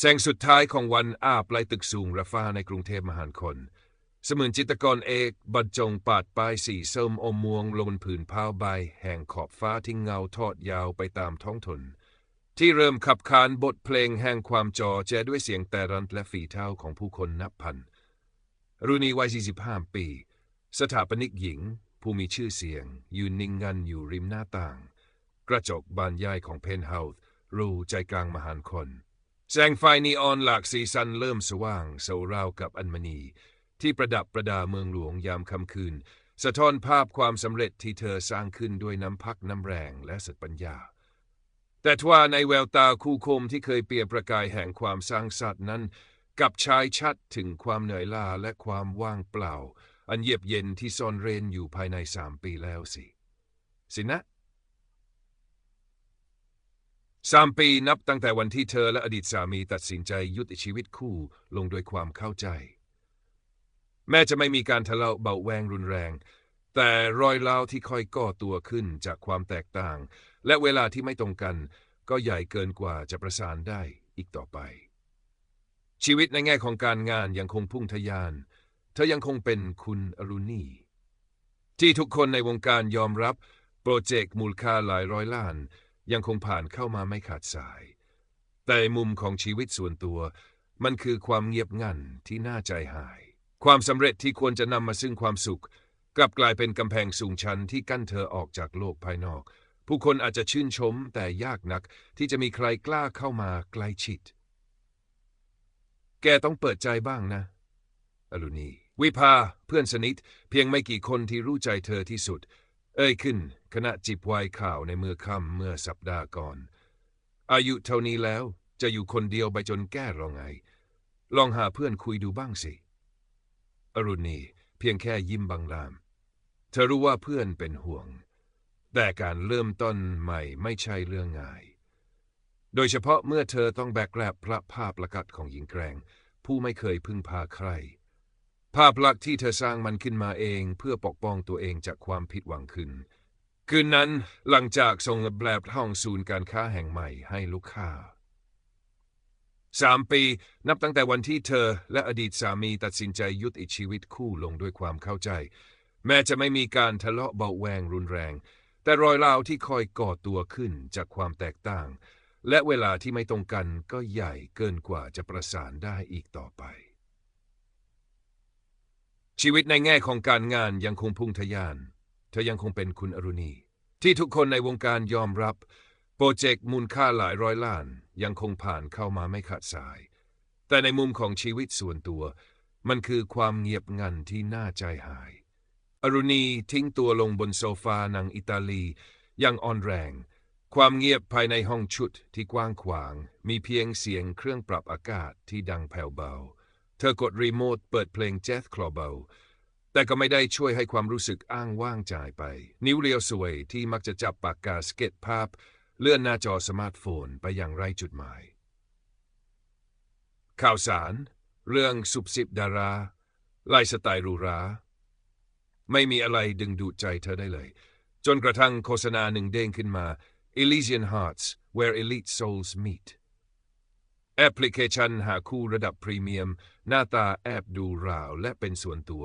แสงสุดท้ายของวันอาบไล่ตึกสูงระฟ้าในกรุงเทพมหานคร เสมือนจิตรกรเอกบรรจงปาดป้ายสีส้มอมม่วงลงบนผืนผ้าใบ แห่งขอบฟ้าที่เงาทอดยาวไปตามท้องถนนที่เริ่มขับขานบทเพลงแห่งความจอแจด้วยเสียงแต่รันและฝีเท้าของผู้คนนับพัน รุณีวัย 45 ปี สถาปนิกหญิง ผู้มีชื่อเสียง ยืนนิ่งงันอยู่ริมหน้าต่าง กระจกบานใหญ่ของเพนท์เฮาส์รูใจกลางมหานคร แสงไฟนีออนหลากสีสันเริ่มสว่างเสาราวกับอัญมณี ที่ประดับประดาเมืองหลวงยามค่ำคืน สะท้อนภาพความสำเร็จที่เธอสร้างขึ้นด้วยน้ำพักน้ำแรงและสติปัญญา แต่ทว่าในแววตาคู่คมที่เคยเปรียบประกายแห่งความสร้างสรรค์นั้นกับชายชัดถึงความเหนื่อยล้าและความว่างเปล่า อันเยียบเย็นที่ซ่อนเร้นอยู่ภายในสามปีแล้วสิ สินะ สามปีนับตั้งแต่วันที่เธอและอดีตสามีตัดสินใจยุติชีวิตคู่ลงโดยความเข้าใจ แม้จะไม่มีการทะเลาะเบาแวงรุนแรง แต่รอยร้าวที่ค่อยก่อตัวขึ้นจากความแตกต่าง และเวลาที่ไม่ตรงกัน ก็ใหญ่เกินกว่าจะประสานได้อีกต่อไป ชีวิตในแง่ของการงานยังคงพุ่งทะยาน เธอยังคงเป็นคุณอรุณีที่ทุกคนในวงการยอมรับโปรเจกต์มูลค่าหลายร้อยล้าน ยังคงผ่านเข้ามาไม่ขาดสาย แต่มุมของชีวิตส่วนตัว มันคือความเงียบงันที่น่าใจหาย ความสำเร็จที่ควรจะนำมาซึ่งความสุข กลับกลายเป็นกำแพงสูงชันที่กั้นเธอออกจากโลกภายนอก ผู้คนอาจจะชื่นชมแต่ยากนักที่จะมีใครกล้าเข้ามาใกล้ชิด แกต้องเปิดใจบ้างนะอรุณีวิภาเพื่อนสนิท เพียงไม่กี่คนที่รู้ใจเธอที่สุด เอ่ยขึ้น ขณะจิบไวน์ข่าวในมือค่ำเมื่อสัปดาห์ก่อน อายุเท่านี้แล้วจะอยู่คนเดียวไปจนแก่รอไง ลองหาเพื่อนคุยดูบ้างสิ อรุณีเพียงแค่ยิ้มบางลาม เธอรู้ว่าเพื่อนเป็นห่วง แต่การเริ่มต้นใหม่ไม่ใช่เรื่องง่าย โดยเฉพาะเมื่อเธอต้องแบกแกลบพระภาพประกัดของหญิงแกร่งผู้ไม่เคยพึ่งพาใคร ภาพลักษณ์ที่เธอสร้างมันขึ้นมาเองเพื่อปกป้องตัวเองจากความผิดหวังขึ้น คืนนั้นหลังจากส่งแบบห้องศูนย์การค้าแห่งใหม่ให้ลูกค้าสามปีนับตั้งแต่วันที่เธอและอดีตสามีตัดสินใจยุติชีวิตคู่ลงด้วยความเข้าใจ แม้จะไม่มีการทะเลาะเบาแวงรุนแรง แต่รอยราวที่คอยก่อตัวขึ้นจากความแตกต่าง และเวลาที่ไม่ตรงกันก็ใหญ่เกินกว่าจะประสานได้อีกต่อไป ชีวิตในแง่ของการงานยังคงพุ่งทะยาน เธอยังคงเป็นคุณอรุณี ที่ทุกคนในวงการยอมรับ โปรเจกต์มูลค่าหลายร้อยล้าน ยังคงผ่านเข้ามาไม่ขาดสาย แต่ในมุมของชีวิตส่วนตัว มันคือความเงียบงันที่น่าใจหาย อรุณีทิ้งตัวลงบนโซฟาหนังอิตาลีอย่างอ่อนแรง ความเงียบภายในห้องชุดที่กว้างขวาง มีเพียงเสียงเครื่องปรับอากาศที่ดังแผ่วเบา เธอกดรีโมทเปิดเพลงแจ๊สคลอเบาแต่ก็ไม่ได้ช่วยให้ความรู้สึกอ้างว่างจ่ายไป นิ้วเรียวสวยที่มักจะจับปากกาสเก็ตภาพ เลื่อนหน้าจอสมาร์ทโฟนไปอย่างไรจุดหมาย ข่าวสาร เรื่องสุบสิบดาราไลฟ์สไตล์รูราไม่มีอะไรดึงดูดใจเธอได้เลย จนกระทั่งโฆษณาหนึ่งเด้งขึ้นมา Elysian Hearts where elite souls meet แอปพลิเคชันหาคู่ระดับพรีเมียม หน้าตาแอบดูราวและเป็นส่วนตัว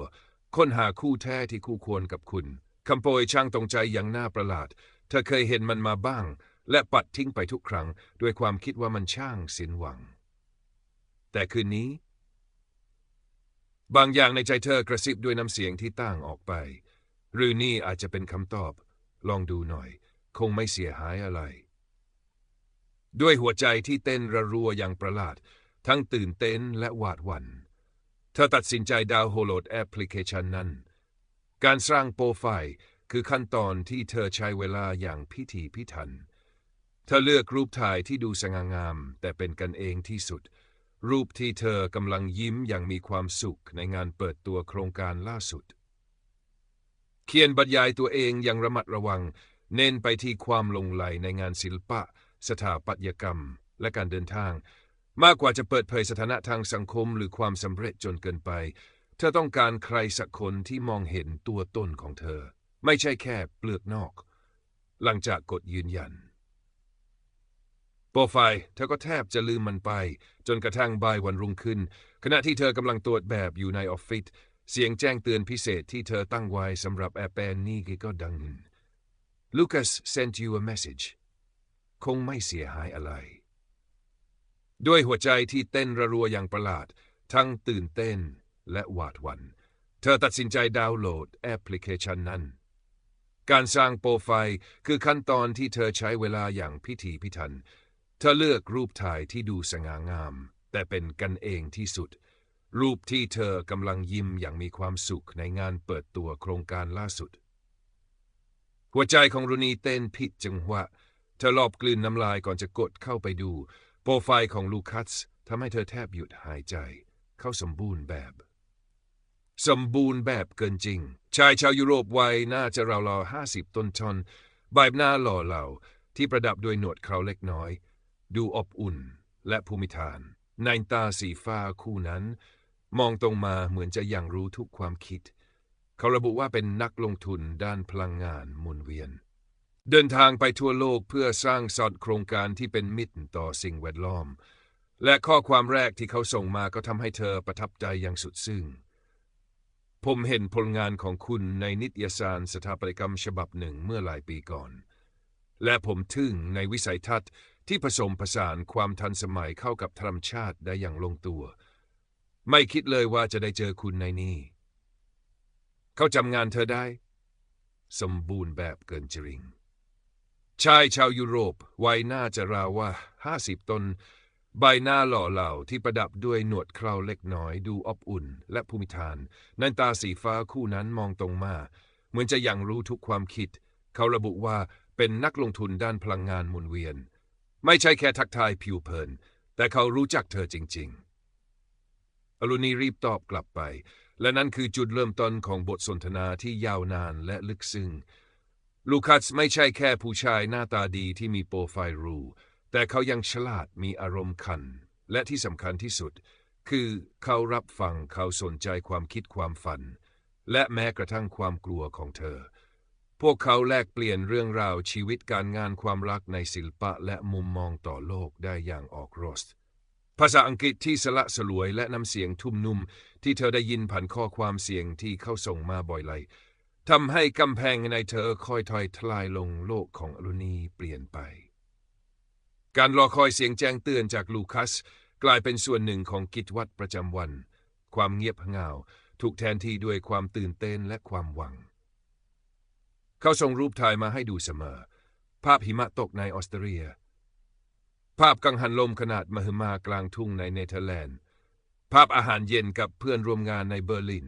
ค้นหาคู่แท้ที่คู่ควรกับคุณคำโปรยช่างตรงใจอย่างน่าประหลาด เธอเคยเห็นมันมาบ้าง และปัดทิ้งไปทุกครั้ง ด้วยความคิดว่ามันช่างสิ้นหวัง แต่คืนนี้ บางอย่างในใจเธอกระซิบด้วยน้ำเสียงที่ต่างออกไป หรือนี่อาจจะเป็นคำตอบ ลองดูหน่อย คงไม่เสียหายอะไร ด้วยหัวใจที่เต้นระรัวอย่างประหลาด ทั้งตื่นเต้นและหวาดหวัน่นเธอตัดสินใจดาวน์โหลดแอปพลิเคชันนั้น การสร้างโปรไฟล์คือขั้นตอนที่เธอใช้เวลาอย่างพิถีพิถัน เธอเลือกรูปถ่ายที่ดูสง่างาม แต่เป็นกันเองที่สุด รูปที่เธอกำลังยิ้มอย่างมีความสุขในงานเปิดตัวโครงการล่าสุด เขียนบรรยายตัวเองอย่างระมัดระวัง เน้นไปที่ความลงไหลในงานศิลปะ สถาปัตยกรรม และการเดินทาง มากกว่าจะเปิดเผยสถานะทางสังคมหรือความสำเร็จจนเกินไป เธอต้องการใครสักคนที่มองเห็นตัวตนของเธอ ไม่ใช่แค่เปลือกนอก หลังจากกดยืนยันโปรไฟล์เธอก็แทบจะลืมมันไป จนกระทั่งบ่ายวันรุ่งขึ้น ขณะที่เธอกำลังตรวจแบบอยู่ในออฟฟิศเสียงแจ้งเตือนพิเศษที่เธอตั้งไว้สำหรับแอร์แปนนี่ก็ดัง Lucas sent you a message คงไม่เสียหายอะไร ด้วยหัวใจที่เต้นระรัวอย่างประหลาด ทั้งตื่นเต้นและหวาดหวัน่น เธอตัดสินใจดาวน์โหลดแอปพลิเคชันนั้น การสร้างโปรไฟล์คือขั้นตอนที่เธอใช้เวลาอย่างพิถีพิถัน เธอเลือกรูปถ่ายที่ดูสง่างาม แต่เป็นกันเองที่สุด รูปที่เธอกำลังยิ้มอย่างมีความสุขในงานเปิดตัวโครงการล่าสุด หัวใจของรุนีเต้นผิดจังหวะเธอรอบกลืนน้ำลายก่อนจะกดเข้าไปดู โปรไฟล์ของลูคัสทำให้เธอแทบหยุดหายใจ เข้าสมบูรณ์แบบ สมบูรณ์แบบเกินจริง ชายชาวยุโรปวัยน่าจะราวๆห้าสิบต้นชนใบหน้าหล่อเหลาที่ประดับด้วยหนวดเคราเล็กน้อย ดูอบอุ่นและภูมิฐานในตาสีฟ้าคู่นั้น มองตรงมาเหมือนจะยังรู้ทุกความคิด เขาระบุว่าเป็นนักลงทุนด้านพลังงานหมุนเวียน เดินทางไปทั่วโลกเพื่อสร้างสอดโครงการที่เป็นมิตรต่อสิ่งแวดล้อม และข้อความแรกที่เขาส่งมาก็ทำให้เธอประทับใจอย่างสุดซึ้งผมเห็นผลงานของคุณในนิตยสารสถาปัตยกรรมฉบับหนึ่งเมื่อหลายปีก่อน และผมทึ่งในวิสัยทัศน์ที่ผสมผสานความทันสมัยเข้ากับธรรมชาติได้อย่างลงตัว ไม่คิดเลยว่าจะได้เจอคุณในนี้ เขาจำงานเธอได้ สมบูรณ์แบบเกินจริง ชายชาวยุโรปวัยน่าจะราวว่าห้าสิบตน ใบหน้าหล่อเหลาที่ประดับด้วยหนวดเคราเล็กน้อย ดูอบอุ่น และภูมิฐานนันตาสีฟ้าคู่นั้นมองตรงมา เหมือนจะยังรู้ทุกความคิด เขาระบุว่าเป็นนักลงทุนด้านพลังงานหมุนเวียน ไม่ใช่แค่ทักทายผิวเผิน แต่เขารู้จักเธอจริง ๆ อรุณีรีบตอบกลับไป และนั่นคือจุดเริ่มต้นของบทสนทนาที่ยาวนานและลึกซึ้ง ลูคัสไม่ใช่แค่ผู้ชายหน้าตาดีที่มีโปรไฟล์รู แต่เขายังฉลาดมีอารมณ์ขัน และที่สำคัญที่สุด คือเขารับฟังเขาสนใจความคิดความฝัน และแม้กระทั่งความกลัวของเธอ พวกเขาแลกเปลี่ยนเรื่องราวชีวิตการงานความรักในศิลปะและมุมมองต่อโลกได้อย่างออกรสภาษาอังกฤษที่สละสลวยและน้ำเสียงทุ่มนุ่ม ที่เธอได้ยินผ่านข้อความเสียงที่เขาส่งมาบ่อยเลย ทำให้กำแพงในเธอค่อยถอยทลายลงโลกของอรุณีเปลี่ยนไป การรอคอยเสียงแจ้งเตือนจากลูคัส กลายเป็นส่วนหนึ่งของกิจวัตรประจำวัน ความเงียบเหงาถูกแทนที่ด้วยความตื่นเต้นและความหวัง เขาส่งรูปถ่ายมาให้ดูเสมอ ภาพหิมะตกในออสเตรเลีย ภาพกังหันลมขนาดมหึมากลางทุ่งในเนเธอร์แลนด์ ภาพอาหารเย็นกับเพื่อนร่วมงานในเบอร์ลิน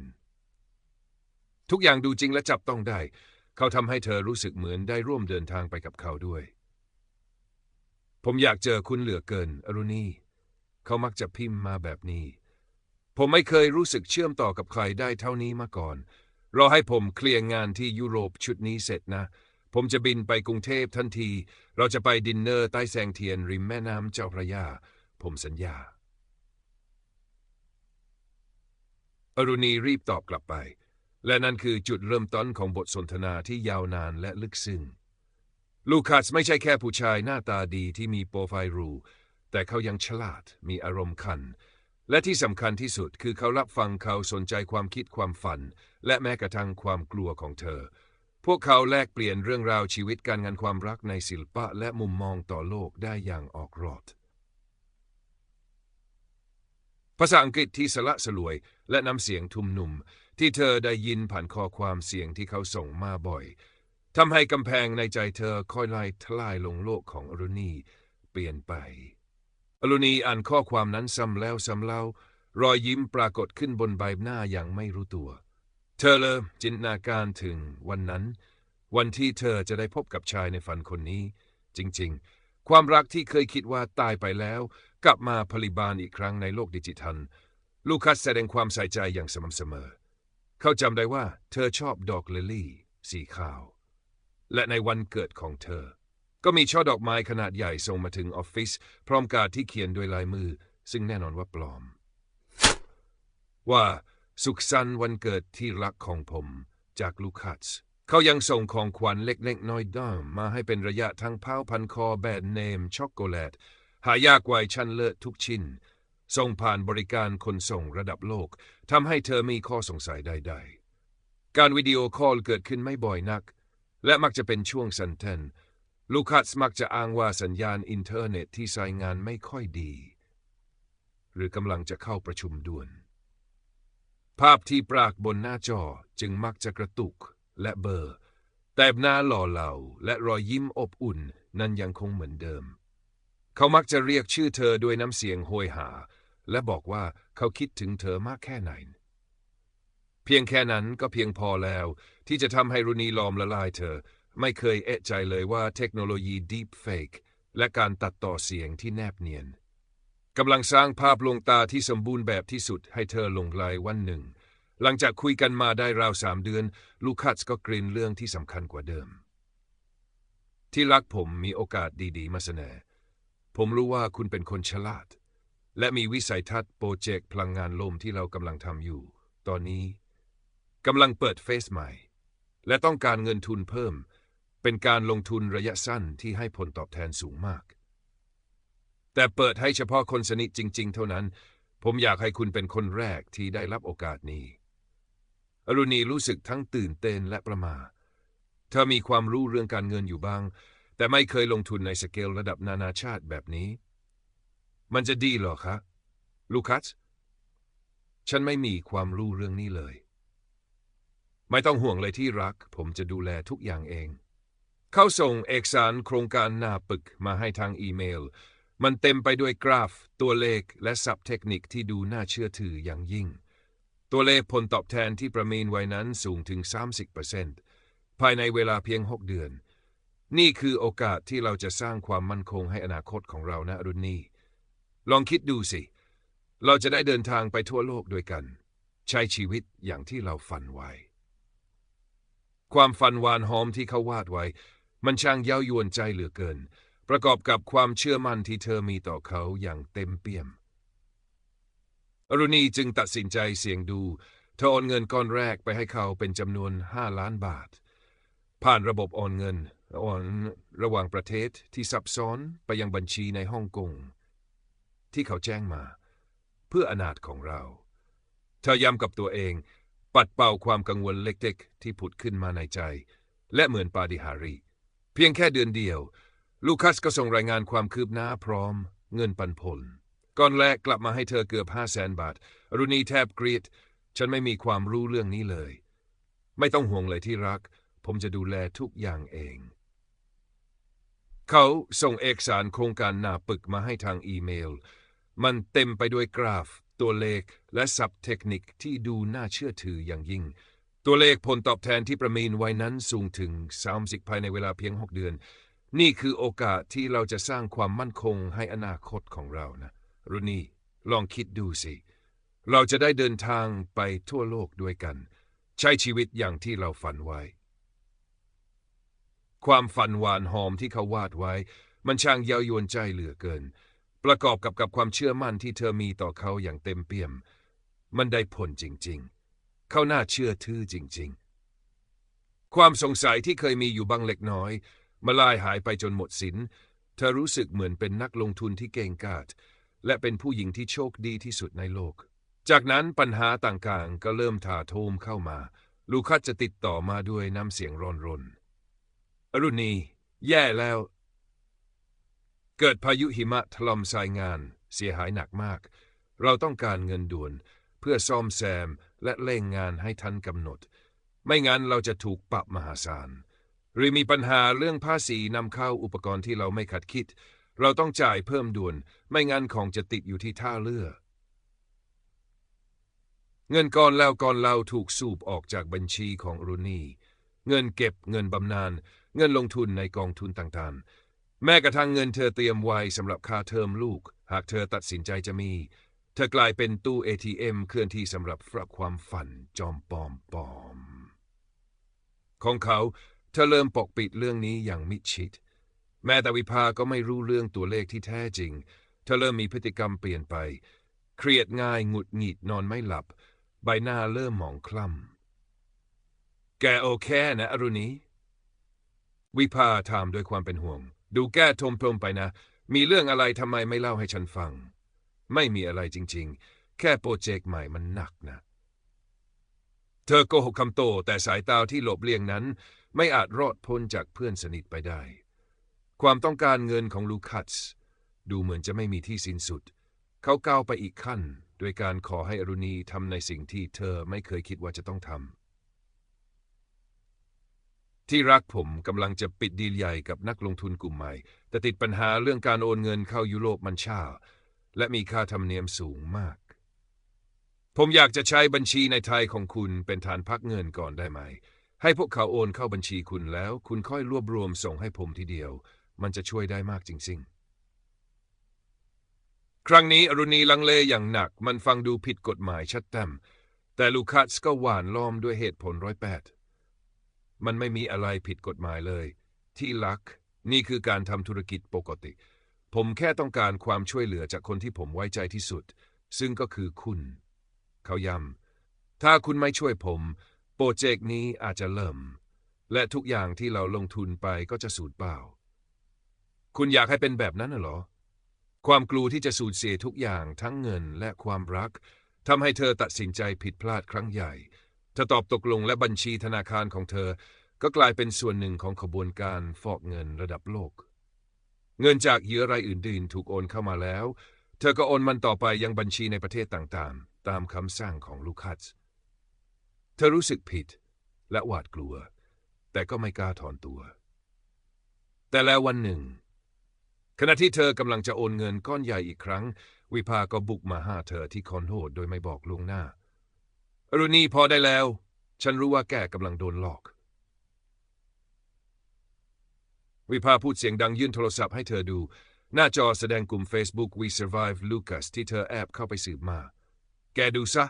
ทุกอย่างดูจริงและจับต้องได้ เขาทำให้เธอรู้สึกเหมือนได้ร่วมเดินทางไปกับเขาด้วย ผมอยากเจอคุณเหลือเกิน อรุณี เขามักจะพิมพ์มาแบบนี้ ผมไม่เคยรู้สึกเชื่อมต่อกับใครได้เท่านี้มาก่อน รอให้ผมเคลียร์งานที่ยุโรปชุดนี้เสร็จนะ ผมจะบินไปกรุงเทพทันที เราจะไปดินเนอร์ใต้แสงเทียนริมแม่น้ำเจ้าพระยา ผมสัญญา อรุณีรีบตอบกลับไป และนั่นคือจุดเริ่มต้นของบทสนทนาที่ยาวนานและลึกซึ้งลูคัสไม่ใช่แค่ผู้ชายหน้าตาดีที่มีโปรไฟล์รูแต่เขายังฉลาดมีอารมณ์ขัน และที่สำคัญที่สุดคือเขารับฟังเขาสนใจความคิดความฝัน และแม้กระทั่งความกลัวของเธอ พวกเขาแลกเปลี่ยนเรื่องราวชีวิตการงานความรักในศิลปะและมุมมองต่อโลกได้อย่างออกรอดภาษาอังกฤษที่สละสลวยและน้ำเสียงทุ่มนุ่ม ที่เธอได้ยินผ่านข้อความเสียงที่เขาส่งมาบ่อยทำให้กำแพงในใจเธอค่อยไล่ทลายลงโลกของอรุณีเปลี่ยนไป อรุณีอ่านข้อความนั้นซ้ำแล้วซ้ำเล่ารอยยิ้มปรากฏขึ้นบนใบหน้าอย่างไม่รู้ตัว เธอเริ่มจินตนาการถึงวันนั้น วันที่เธอจะได้พบกับชายในฝันคนนี้ จริงๆ ความรักที่เคยคิดว่าตายไปแล้ว กลับมาผลิบานอีกครั้งในโลกดิจิทัล ลูคัสแสดงความใส่ใจอย่างสม่ำเสมอ เขาจำได้ว่าเธอชอบดอกลิลลี่ สีขาว และในวันเกิดของเธอ ก็มีช่อดอกไม้ขนาดใหญ่ส่งมาถึงออฟฟิศพร้อมการดที่เขียนด้วยลายมือ ซึ่งแน่นอนว่าปลอม ว่าสุขสันต์วันเกิดที่รักของผมจากลูคัสเขายังส่งของขวัญเล็กๆ น้อยด้อมมาให้เป็นระยะทั้งเผาพันคอแบรนด์เนมช็อกโกแลตหายากไวชั้นเลิศทุกชิ้น ส่งผ่านบริการขนส่งระดับโลกทำให้เธอมีข้อสงสัยใดๆ การวิดีโอคอลเกิดขึ้นไม่บ่อยนัก และมักจะเป็นช่วงสันเทนลูคัสมักจะอ้างว่าสัญญาณอินเทอร์เน็ตที่ใช้งานไม่ค่อยดี หรือกำลังจะเข้าประชุมด่วน ภาพที่ปรากบนหน้าจอจึงมักจะกระตุกและเบลอร์แต่หน้าหล่อเหลาและรอยยิ้มอบอุ่นนั้นยังคงเหมือนเดิม เขามักจะเรียกชื่อเธอด้วยน้ำเสียงโหยหา และบอกว่าเขาคิดถึงเธอมากแค่ไหน เพียงแค่นั้นก็เพียงพอแล้ว ที่จะทำให้รุนีลอมละลายเธอ ไม่เคยเอะใจเลยว่าเทคโนโลยี Deep Fake และการตัดต่อเสียงที่แนบเนียนกำลังสร้างภาพลวงตาที่สมบูรณ์แบบที่สุดให้เธอลงลายวันหนึ่ง หลังจากคุยกันมาได้ราวสามเดือน ลูคัสก็กรินเรื่องที่สำคัญกว่าเดิม ที่รักผมมีโอกาสดีๆ มาเสนอ ผมรู้ว่าคุณเป็นคนฉลาด และมีวิสัยทัศน์โปรเจกต์พลังงานลมที่เรากำลังทำอยู่ ตอนนี้กำลังเปิดเฟสใหม่ และต้องการเงินทุนเพิ่ม เป็นการลงทุนระยะสั้นที่ให้ผลตอบแทนสูงมาก แต่เปิดให้เฉพาะคนสนิทจริง ๆ เท่านั้น ผมอยากให้คุณเป็นคนแรกที่ได้รับโอกาสนี้ อรุณีรู้สึกทั้งตื่นเต้นและประมาเธอมีความรู้เรื่องการเงินอยู่บ้าง แต่ไม่เคยลงทุนในสเกลระดับนานาชาติแบบนี้ มันจะดีเหรอคะลูคัส ฉันไม่มีความรู้เรื่องนี้เลย ไม่ต้องห่วงเลยที่รัก ผมจะดูแลทุกอย่างเอง เขาส่งเอกสารโครงการหน้าปึกมาให้ทางอีเมล มันเต็มไปด้วยกราฟ ตัวเลขและศัพท์เทคนิคที่ดูน่าเชื่อถืออย่างยิ่ง ตัวเลขผลตอบแทนที่ประเมีนไว้นั้นสูงถึง 30%ภายในเวลาเพียง 6 เดือน นี่คือโอกาสที่เราจะสร้างความมั่นคงให้อนาคตของเรานะรุณนี ลองคิดดูสิ เราจะได้เดินทางไปทั่วโลกด้วยกัน ใช้ชีวิตอย่างที่เราฝันไว้ ความฝันหวานหอมที่เขาวาดไว้ มันช่างเย้ายวนใจเหลือเกิน ประกอบกับความเชื่อมั่นที่เธอมีต่อเขาอย่างเต็มเปี่ยม อรุณีจึงตัดสินใจเสี่ยงดู เธอโอนเงินก้อนแรกไปให้เขาเป็นจำนวน 5 ล้านบาท ผ่านระบบโอนเงินโอนระหว่างประเทศที่ซับซ้อนไปยังบัญชีในฮ่องกง ที่เขาแจ้งมา เพื่ออนาถของเราเธอย้ำกับตัวเอง ปัดเป่าความกังวลเล็กๆ ที่ผุดขึ้นมาในใจ และเหมือนปาฏิหาริย์เพียงแค่เดือนเดียว ลูคัสก็ส่งรายงานความคืบหน้าพร้อม เงินปันผลก้อนแรกกลับมาให้เธอเกือบห้าแสนบาท รุณีแทบกรีดฉันไม่มีความรู้เรื่องนี้เลย ไม่ต้องห่วงเลยที่รัก ผมจะดูแลทุกอย่างเอง เขาส่งเอกสารโครงการหน้าปึกมาให้ทางอีเมล มันเต็มไปด้วยกราฟ ตัวเลขและศัพท์เทคนิคที่ดูน่าเชื่อถืออย่างยิ่ง ตัวเลขผลตอบแทนที่ประมีนไว้นั้นสูงถึง 30 ภายในเวลาเพียง 6 เดือน นี่คือโอกาสที่เราจะสร้างความมั่นคงให้อนาคตของเรานะ รุนีลองคิดดูสิ เราจะได้เดินทางไปทั่วโลกด้วยกัน ใช้ชีวิตอย่างที่เราฝันไว้ ความฝันหวานหอมที่เขาวาดไว้ มันช่างเย้ายวนใจเหลือเกิน ประกอบกับกับความเชื่อมั่นที่เธอมีต่อเขาอย่างเต็มเปี่ยม มันได้ผลจริงๆ เขาน่าเชื่อถือจริงๆ ความสงสัยที่เคยมีอยู่บางเล็กน้อย มาลายหายไปจนหมดสิน้นเธอรู้สึกเหมือนเป็นนักลงทุนที่เก่งกาจและเป็นผู้หญิงที่โชคดีที่สุดในโลก จากนั้นปัญหาต่างๆ ก็เริ่มถาโถมเข้ามา ลูคัสจะติดต่อมาด้วยน้ำเสียงร้อนรนอรุณี แย่แล้ว เกิดพายุหิมะถล่มทรายงาน เสียหายหนักมาก เราต้องการเงินด่วน เพื่อซ่อมแซมและเร่งงานให้ทันกำหนด ไม่งั้นเราจะถูกปรับมหาศาล หรือมีปัญหาเรื่องภาษีนำเข้าอุปกรณ์ที่เราไม่คัดคิด เราต้องจ่ายเพิ่มด่วน ไม่งั้นของจะติดอยู่ที่ท่าเรือ เงินก้อนแล้วก้อนเล่าถูกสูบออกจากบัญชีของรุนีเงินเก็บเงินบำนาญเงินลงทุนในกองทุนต่างๆ แม้กระทั่งเงินเธอเตรียมไว้สำหรับค่าเทอมลูก หากเธอตัดสินใจจะมี เธอกลายเป็นตู้ ATM เคลื่อนที่สำหรับฝากความฝันจอมปลอมปอม ของเขาเธอเริ่มปกปิดเรื่องนี้อย่างมิดชิด แม้แต่วิภาก็ไม่รู้เรื่องตัวเลขที่แท้จริง เธอเริ่มมีพฤติกรรมเปลี่ยนไป เครียดง่ายหงุดหงิดนอนไม่หลับ ใบหน้าเริ่มหมองคล้ำแกโอเคนะอรุณีวิภาถามด้วยความเป็นห่วง ดูแก้ทมพรมไปนะ มีเรื่องอะไรทำไมไม่เล่าให้ฉันฟัง ไม่มีอะไรจริง ๆ แค่โปรเจกต์ใหม่มันหนักนะ เธอโกหกคำโตแต่สายตาที่หลบเลี่ยงนั้น ไม่อาจรอดพ้นจากเพื่อนสนิทไปได้ ความต้องการเงินของลูคัสดูเหมือนจะไม่มีที่สิ้นสุด เขาก้าวไปอีกขั้น โดยการขอให้อรุณีทำในสิ่งที่เธอไม่เคยคิดว่าจะต้องทำ ที่รักผมกำลังจะปิดดีลใหญ่กับนักลงทุนกลุ่มใหม่ แต่ติดปัญหาเรื่องการโอนเงินเข้ายุโรปมันช้าและมีค่าธรรมเนียมสูงมาก ผมอยากจะใช้บัญชีในไทยของคุณเป็นฐานพักเงินก่อนได้ไหม ให้พวกเขาโอนเข้าบัญชีคุณแล้ว คุณค่อยรวบรวมส่งให้ผมทีเดียว มันจะช่วยได้มากจริงๆ ครั้งนี้อรุณีลังเลอย่างหนักมันฟังดูผิดกฎหมายชัดแต้มแต่ลูคัสก็หวานล้อมด้วยเหตุผลร้อยแปด มันไม่มีอะไรผิดกฎหมายเลย ที่รัก นี่คือการทำธุรกิจปกติ ผมแค่ต้องการความช่วยเหลือจากคนที่ผมไว้ใจที่สุด ซึ่งก็คือคุณ เขาย้ำถ้าคุณไม่ช่วยผม โปรเจกต์นี้อาจจะเริ่ม และทุกอย่างที่เราลงทุนไปก็จะสูญเปล่า คุณอยากให้เป็นแบบนั้นนะเหรอ ความกลัวที่จะสูญเสียทุกอย่างทั้งเงินและความรักทำให้เธอตัดสินใจผิดพลาดครั้งใหญ่ เธอตอบตกลงและบัญชีธนาคารของเธอ ก็กลายเป็นส่วนหนึ่งของขบวนการฟอกเงินระดับโลก เงินจากเหยื่อรายอื่นๆ ถูกโอนเข้ามาแล้ว เธอก็โอนมันต่อไปยังบัญชีในประเทศต่างๆ ตามคำสั่งของลูคัส เธอรู้สึกผิดและหวาดกลัว แต่ก็ไม่กล้าถอนตัว แต่แล้ววันหนึ่ง ขณะที่เธอกำลังจะโอนเงินก้อนใหญ่อีกครั้ง วิภาก็บุกมาหาเธอที่คอนโดโดยไม่บอกล่วงหน้า อรุณีพอได้แล้ว ฉันรู้ว่าแกกำลังโดนหลอก วิภาพูดเสียงดังยื่นโทรศัพท์ให้เธอดู หน้าจอแสดงกลุ่ม Facebook We Survive Lucas ที่เธอแอบเข้าไปสืบมา แกดูซะ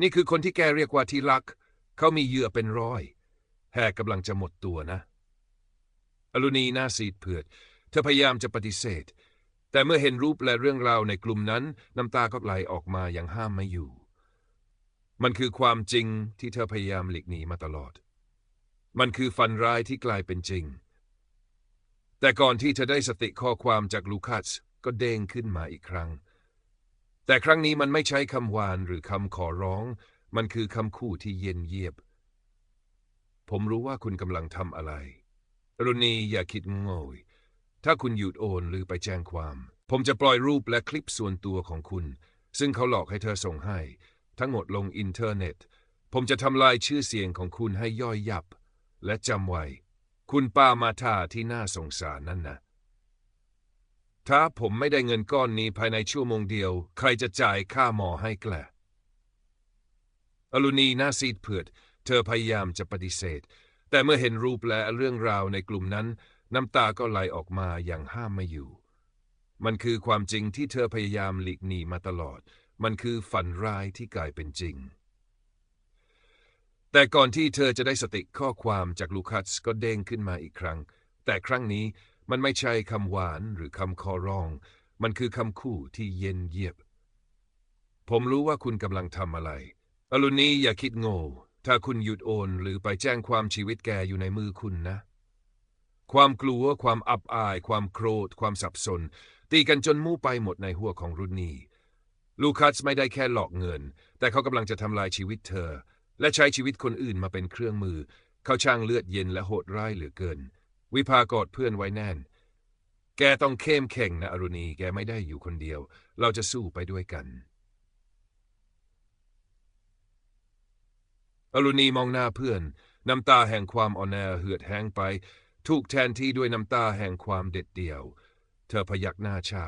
นี่คือคนที่แกเรียกว่าที่รัก เขามีเหยื่อเป็นร้อย แฮกำลังจะหมดตัวนะ อรุณีหน้าซีดเผือด เธอพยายามจะปฏิเสธ แต่เมื่อเห็นรูปและเรื่องราวในกลุ่มนั้น น้ำตาก็ไหลออกมาอย่างห้ามไม่อยู่ มันคือความจริงที่เธอพยายามหลีกหนีมาตลอด มันคือฝันร้ายที่กลายเป็นจริง แต่ก่อนที่เธอได้สติข้อความจากลูคัสก็เด้งขึ้นมาอีกครั้ง แต่ครั้งนี้มันไม่ใช่คำหวานหรือคำขอร้อง มันคือคำคู่ที่เย็นเยียบ ผมรู้ว่าคุณกำลังทำอะไร รุณีอย่าคิดโง่ยถ้าคุณหยุดโอนหรือไปแจ้งความ ผมจะปล่อยรูปและคลิปส่วนตัวของคุณ ซึ่งเขาหลอกให้เธอส่งให้ ทั้งหมดลงอินเทอร์เน็ต ผมจะทำลายชื่อเสียงของคุณให้ย่อยยับ และจำไว้ คุณป้ามาธาที่น่าสงสารนั่นนะ ถ้าผมไม่ได้เงินก้อนนี้ภายในชั่วโมงเดียว ใครจะจ่ายค่าหมอให้แกละอรุณีหน้าซีดเผือด เธอพยายามจะปฏิเสธ แต่เมื่อเห็นรูปและเรื่องราวในกลุ่มนั้น น้ำตาก็ไหลออกมาอย่างห้ามไม่อยู่ มันคือความจริงที่เธอพยายามหลีกหนีมาตลอด มันคือฝันร้ายที่กลายเป็นจริง แต่ก่อนที่เธอจะได้สติข้อความจากลูคัสก็เด้งขึ้นมาอีกครั้ง แต่ครั้งนี้มันไม่ใช่คำหวานหรือคำขอร้อง มันคือคำคู่ที่เย็นเยียบ ผมรู้ว่าคุณกำลังทำอะไร อรุณีอย่าคิดโง่ ถ้าคุณหยุดโอนหรือไปแจ้งความชีวิตแกอยู่ในมือคุณนะ ความกลัว ความอับอาย ความโกรธ ความสับสน ตีกันจนมู่ไปหมดในหัวของรุนี ลูคัสไม่ได้แค่หลอกเงิน แต่เขากำลังจะทำลายชีวิตเธอ และใช้ชีวิตคนอื่นมาเป็นเครื่องมือ เขาช่างเลือดเย็นและโหดร้ายเหลือเกิน วิภากอดเพื่อนไว้แน่น แกต้องเข้มแข็งนะอรุณี แกไม่ได้อยู่คนเดียว เราจะสู้ไปด้วยกัน อรุณีมองหน้าเพื่อน น้ำตาแห่งความอ่อนแอเหือดแห้งไป ถูกแทนที่ด้วยน้ำตาแห่งความเด็ดเดี่ยว เธอพยักหน้าชา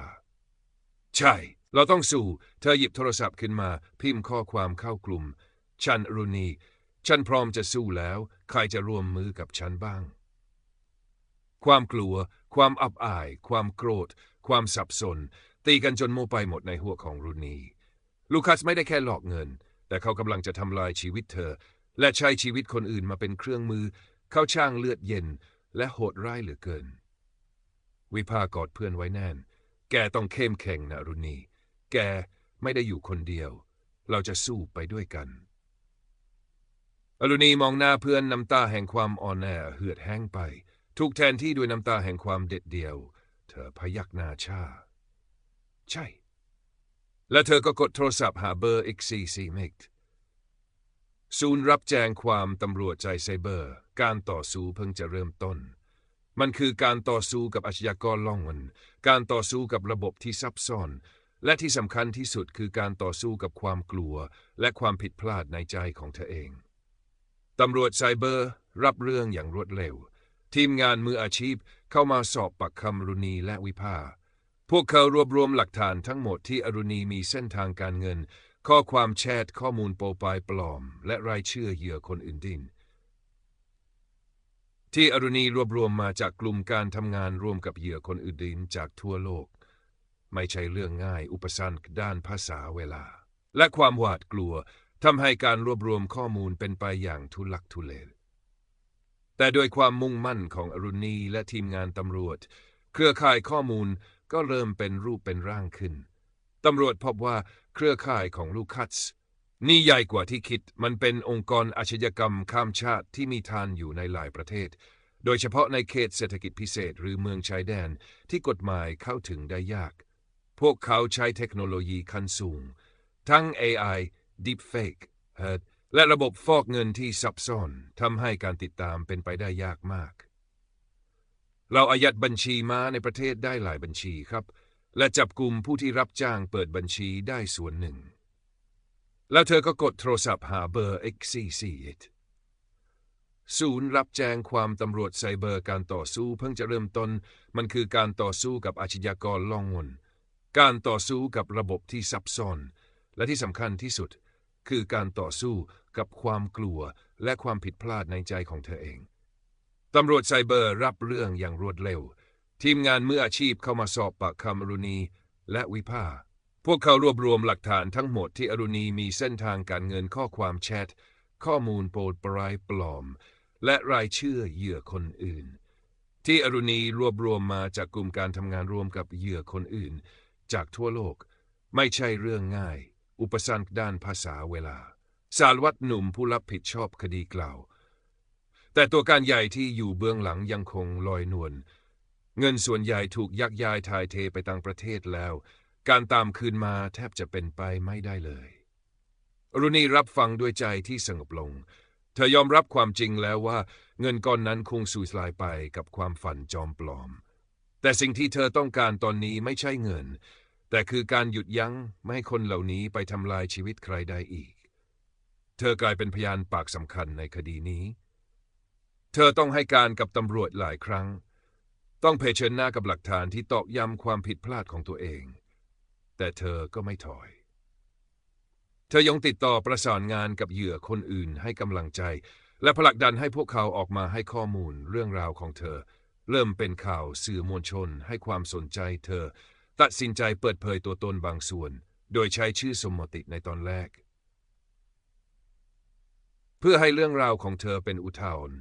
ใช่ เราต้องสู้ เธอหยิบโทรศัพท์ขึ้นมา พิมพ์ข้อความเข้ากลุ่ม ฉันรุณีฉันพร้อมจะสู้แล้ว ใครจะร่วมมือกับฉันบ้าง ความกลัว ความอับอาย ความโกรธ ความสับสน ตีกันจนโมไปหมดในหัวของรุนี ลูคัสไม่ได้แค่หลอกเงิน แต่เขากำลังจะทำลายชีวิตเธอ และใช้ชีวิตคนอื่นมาเป็นเครื่องมือ เขาช่างเลือดเย็น และโหดร้ายเหลือเกิน วิภากอดเพื่อนไว้แน่น แกต้องเข้มแข็งนะรุณี แกไม่ได้อยู่คนเดียว เราจะสู้ไปด้วยกันอรุณีมองหน้าเพื่อนน้ำตาแห่งความอ่อนแอเหือดแห้งไป ถูกแทนที่ด้วยน้ำตาแห่งความเด็ดเดี่ยว เธอพยักหน้าชา ใช่ และเธอก็กดโทรศัพท์หาเบอร์ XCC m i c ศูนย์รับแจ้งความตำรวจใจไซเบอร์ การต่อสู้เพิ่งจะเริ่มต้น มันคือการต่อสู้กับอาชญากรล่องหนการต่อสู้กับระบบที่ซับซ้อน และที่สำคัญที่สุดคือการต่อสู้กับความกลัว และความผิดพลาดในใจของเธอเอง ตำรวจไซเบอร์รับเรื่องอย่างรวดเร็ว ทีมงานมืออาชีพเข้ามาสอบปากคำรุณีและวิภา พวกเขารวบรวมหลักฐานทั้งหมดที่อรุณีมีเส้นทางการเงิน ข้อความแชทข้อมูลโปรไฟล์ปลอม และรายชื่อเหยื่อคนอื่นดินที่อรุณีรวบรวมมาจากกลุ่มการทำงานร่วมกับเหยื่อคนอื่นดินจากทั่วโลก ไม่ใช่เรื่องง่ายอุปสรรคด้านภาษาเวลา และความหวาดกลัวทำให้การรวบรวมข้อมูลเป็นไปอย่างทุลักทุเล แต่โดยความมุ่งมั่นของอรุณีและทีมงานตำรวจ เครือข่ายข้อมูลก็เริ่มเป็นรูปเป็นร่างขึ้น ตำรวจพบว่าเครือข่ายของลูคัสนี่ใหญ่กว่าที่คิด มันเป็นองค์กรอาชญากรรมข้ามชาติที่มีทานอยู่ในหลายประเทศ โดยเฉพาะในเขตเศรษฐกิจพิเศษหรือเมืองชายแดนที่กฎหมายเข้าถึงได้ยาก พวกเขาใช้เทคโนโลยีขั้นสูง ทั้ง AI Deepfake และระบบฟอกเงินที่ซับซ้อนทำให้การติดตามเป็นไปได้ยากมาก เราอายัดบัญชีม้าในประเทศได้หลายบัญชีครับ และจับกลุ่มผู้ที่รับจ้างเปิดบัญชีได้ส่วนหนึ่ง แล้วเธอก็กดโทรศัพท์หาเบอร์ XC48 ศูนย์รับแจ้งความตำรวจไซเบอร์การต่อสู้เพิ่งจะเริ่มต้น มันคือการต่อสู้กับอาชญากรล่องหน การต่อสู้กับระบบที่ซับซ้อน และที่สำคัญที่สุด คือการต่อสู้กับความกลัวและความผิดพลาดในใจของเธอเอง ตำรวจไซเบอร์รับเรื่องอย่างรวดเร็ว ทีมงานมืออาชีพเข้ามาสอบปากคำอรุณีและวิภา พวกเขารวบรวมหลักฐานทั้งหมดที่อรุณีมีเส้นทางการเงินข้อความแชท ข้อมูลโปรดปรายปลอม และรายชื่อเหยื่อคนอื่น ที่อรุณีรวบรวมมาจากกลุ่มการทำงานร่วมกับเหยื่อคนอื่น จากทั่วโลก ไม่ใช่เรื่องง่าย อุปสรรคด้านภาษาเวลา สารวัตรหนุ่มผู้รับผิดชอบคดีกล่าว แต่ตัวการใหญ่ที่อยู่เบื้องหลังยังคงลอยนวลเงินส่วนใหญ่ถูกยักย้ายทายเทไปต่างประเทศแล้ว การตามคืนมาแทบจะเป็นไปไม่ได้เลย รุณีรับฟังด้วยใจที่สงบลง เธอยอมรับความจริงแล้วว่า เงินก้อนนั้นคงสูญสลายไปกับความฝันจอมปลอม แต่สิ่งที่เธอต้องการตอนนี้ไม่ใช่เงิน แต่คือการหยุดยั้งไม่ให้คนเหล่านี้ไปทำลายชีวิตใครได้อีก เธอกลายเป็นพยานปากสำคัญในคดีนี้ เธอต้องให้การกับตำรวจหลายครั้ง ต้องเผชิญหน้ากับหลักฐานที่ตอกย้ำความผิดพลาดของตัวเอง แต่เธอก็ไม่ถอย เธอยังติดต่อประสานงานกับเหยื่อคนอื่นให้กำลังใจ และผลักดันให้พวกเขาออกมาให้ข้อมูลเรื่องราวของเธอ เริ่มเป็นข่าวสื่อมวลชนให้ความสนใจเธอ ตัดสินใจเปิดเผยตัวตนบางส่วน โดยใช้ชื่อสมมติในตอนแรก เพื่อให้เรื่องราวของเธอเป็นอุทาหรณ์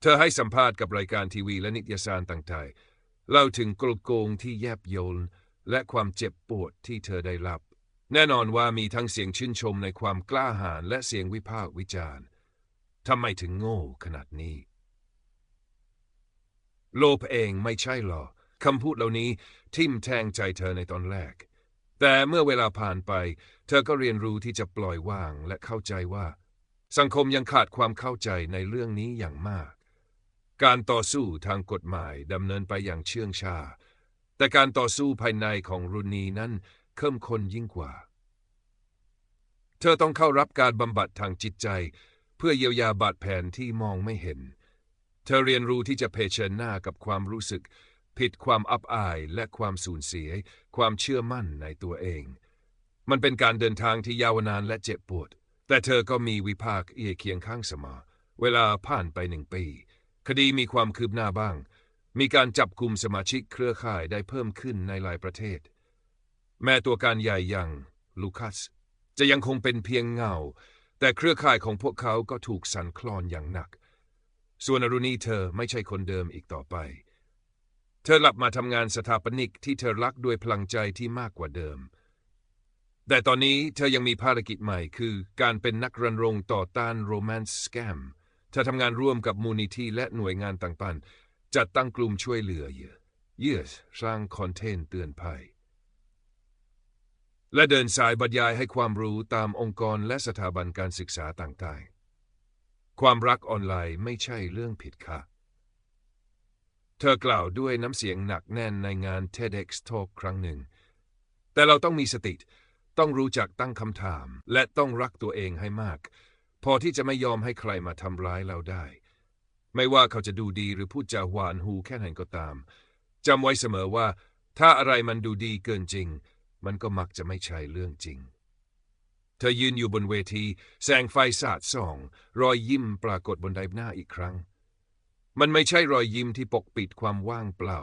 เธอให้สัมภาษณ์กับรายการทีวีและนิตยสารต่างๆเล่าถึงกลโกงที่แยบยลและความเจ็บปวดที่เธอได้รับ แน่นอนว่ามีทั้งเสียงชื่นชมในความกล้าหาญและเสียงวิพากษ์วิจารณ์ทำไมถึงโง่ขนาดนี้ โลภเองไม่ใช่หรอคำพูดเหล่านี้ทิ่มแทงใจเธอในตอนแรก แต่เมื่อเวลาผ่านไป เธอก็เรียนรู้ที่จะปล่อยวางและเข้าใจว่า สังคมยังขาดความเข้าใจในเรื่องนี้อย่างมาก การต่อสู้ทางกฎหมายดำเนินไปอย่างเชื่องชาแต่การต่อสู้ภายในของรุนีนั้นเข้มข้นยิ่งกว่า เธอต้องเข้ารับการบำบัดทางจิตใจ เพื่อเยียวยาบาดแผลที่มองไม่เห็น เธอเรียนรู้ที่จะเผชิญหน้ากับความรู้สึก ผิดความอับอายและความสูญเสีย ความเชื่อมั่นในตัวเอง มันเป็นการเดินทางที่ยาวนานและเจ็บปวด แต่เธอก็มีวิภาคเอียเคียงข้างเสมอ เวลาผ่านไปหนึ่งปี คดีมีความคืบหน้าบ้าง มีการจับกลุ่มสมาชิกเครือข่ายได้เพิ่มขึ้นในหลายประเทศ แม้ตัวการใหญ่อย่างลูคัส จะยังคงเป็นเพียงเงา แต่เครือข่ายของพวกเขาก็ถูกสั่นคลอนอย่างหนัก ส่วนอรุณีเธอไม่ใช่คนเดิมอีกต่อไป เธอกลับมาทำงานสถาปนิกที่เธอรักด้วยพลังใจที่มากกว่าเดิม แต่ตอนนี้เธอยังมีภารกิจใหม่คือการเป็นนักรณรงค์ต่อต้านโรแมนต์สแกมเธอทำงานร่วมกับมูลนิธิและหน่วยงานต่างๆ จัดตั้งกลุ่มช่วยเหลือเยื่อเยื่อสร้างคอนเทนต์เตือนภัย และเดินสายบรรยายให้ความรู้ตามองค์กรและสถาบันการศึกษาต่างๆ ความรักออนไลน์ไม่ใช่เรื่องผิดค่ะ เธอกล่าวด้วยน้ำเสียงหนักแน่นในงาน TEDx Talk ครั้งหนึ่ง แต่เราต้องมีสติ ต้องรู้จักตั้งคำถาม และต้องรักตัวเองให้มาก พอที่จะไม่ยอมให้ใครมาทำร้ายเราได้ ไม่ว่าเขาจะดูดีหรือพูดจาหวานหูแค่ไหนก็ตามจำไว้เสมอว่า ถ้าอะไรมันดูดีเกินจริง มันก็มักจะไม่ใช่เรื่องจริง เธอยืนอยู่บนเวที แสงไฟสาดส่อง รอยยิ้มปรากฏบนใบหน้าอีกครั้ง มันไม่ใช่รอยยิ้มที่ปกปิดความว่างเปล่า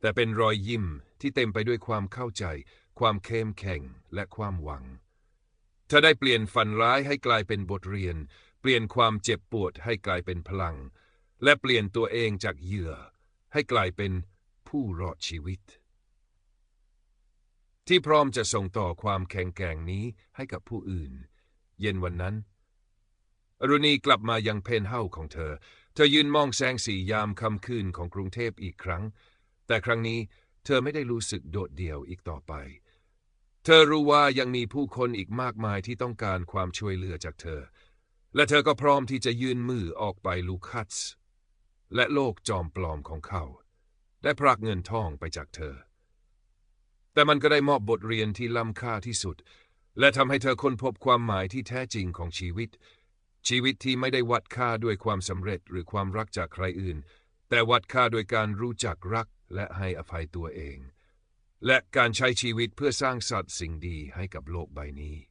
แต่เป็นรอยยิ้มที่เต็มไปด้วยความเข้าใจ ความเข้มแข็งและความหวัง เธอได้เปลี่ยนฝันร้ายให้กลายเป็นบทเรียน เปลี่ยนความเจ็บปวดให้กลายเป็นพลัง และเปลี่ยนตัวเองจากเหยื่อ ให้กลายเป็นผู้รอดชีวิต ที่พร้อมจะส่งต่อความแข็งแกร่งนี้ให้กับผู้อื่น เย็นวันนั้น อรุณีกลับมายังเพนเฮาของเธอ เธอยืนมองแสงสียามค่ำคืนของกรุงเทพอีกครั้ง แต่ครั้งนี้เธอไม่ได้รู้สึกโดดเดี่ยวอีกต่อไป เธอรู้ว่ายังมีผู้คนอีกมากมายที่ต้องการความช่วยเหลือจากเธอ และเธอก็พร้อมที่จะยื่นมือออกไปลูคัสและโลกจอมปลอมของเขา ได้พรากเงินทองไปจากเธอ แต่มันก็ได้มอบบทเรียนที่ล้ำค่าที่สุด และทำให้เธอค้นพบความหมายที่แท้จริงของชีวิต ชีวิตที่ไม่ได้วัดค่าด้วยความสำเร็จหรือความรักจากใครอื่น แต่วัดค่าโดยการรู้จักรักและให้อภัยตัวเอง และการใช้ชีวิตเพื่อสร้างสรรค์สิ่งดีให้กับโลกใบนี้